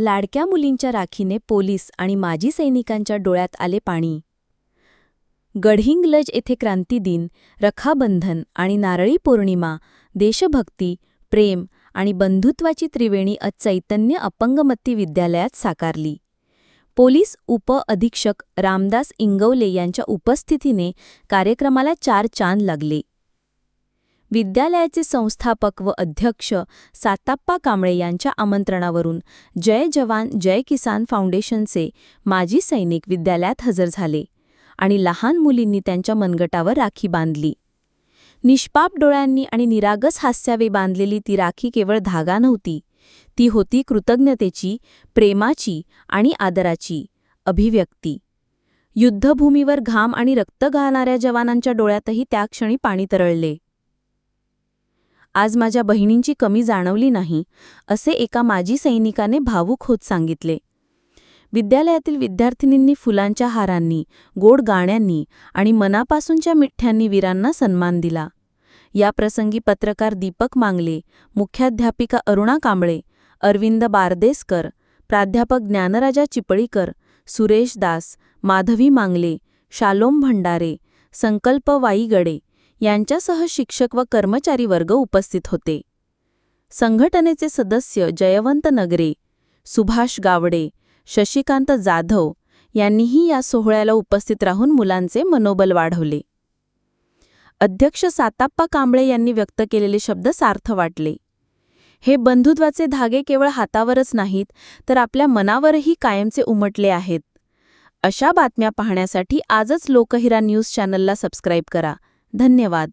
लाडक्या मुलींच्या राखीने पोलीस आणि माजी सैनिकांच्या डोळ्यात आले पाणी. गडहिंग्लज येथे क्रांतिदिन रखाबंधन आणि नारळी पौर्णिमा देशभक्ती प्रेम आणि बंधुत्वाची त्रिवेणी अ चैतन्य अपंगमत्ती विद्यालयात साकारली. पोलीस उप अधीक्षक रामदास इंगवले यांच्या उपस्थितीने कार्यक्रमाला चार चांद लागले. विद्यालयाचे संस्थापक व अध्यक्ष साताप्पा कांबळे यांच्या आमंत्रणावरून जय जवान जय किसान फाउंडेशनचे माजी सैनिक विद्यालयात हजर झाले आणि लहान मुलींनी त्यांच्या मनगटावर राखी बांधली. निष्पाप डोळ्यांनी आणि निरागस हास्यावे बांधलेली ती राखी केवळ धागा नव्हती ती होती कृतज्ञतेची प्रेमाची आणि आदराची अभिव्यक्ती. युद्धभूमीवर घाम आणि रक्त घालणाऱ्या जवानांच्या डोळ्यातही त्या क्षणी पाणी तरळले. आज माझ्या बहिणींची कमी जाणवली नाही असे एका माजी सैनिकाने भावूक होत सांगितले. विद्यालयातील विद्यार्थिनींनी फुलांच्या हारांनी गोड गाण्यांनी आणि मनापासूनच्या मिठ्ठ्यांनी वीरांना सन्मान दिला. या प्रसंगी पत्रकार दीपक मांगले मुख्याध्यापिका अरुणा कांबळे अरविंद बारदेसकर प्राध्यापक ज्ञानराजा चिपळीकर सुरेश दास माधवी मांगले शालोम भंडारे संकल्प वाईगडे यांच्यासह शिक्षक व कर्मचारी वर्ग उपस्थित होते. संघटनेचे सदस्य जयवंत नगरे सुभाष गावडे शशिकांत जाधव यांनीही या सोहळ्याला उपस्थित राहून मुलांचे मनोबल वाढवले. अध्यक्ष साताप्पा कांबळे यांनी व्यक्त केलेले शब्द सार्थ वाटले. हे बंधुत्वाचे धागे केवळ हातावरच नाहीत तर आपल्या मनावरही कायमचे उमटले आहेत. अशा बातम्या पाहण्यासाठी आजच लोकहिरा न्यूज चॅनलला सबस्क्राईब करा. धन्यवाद.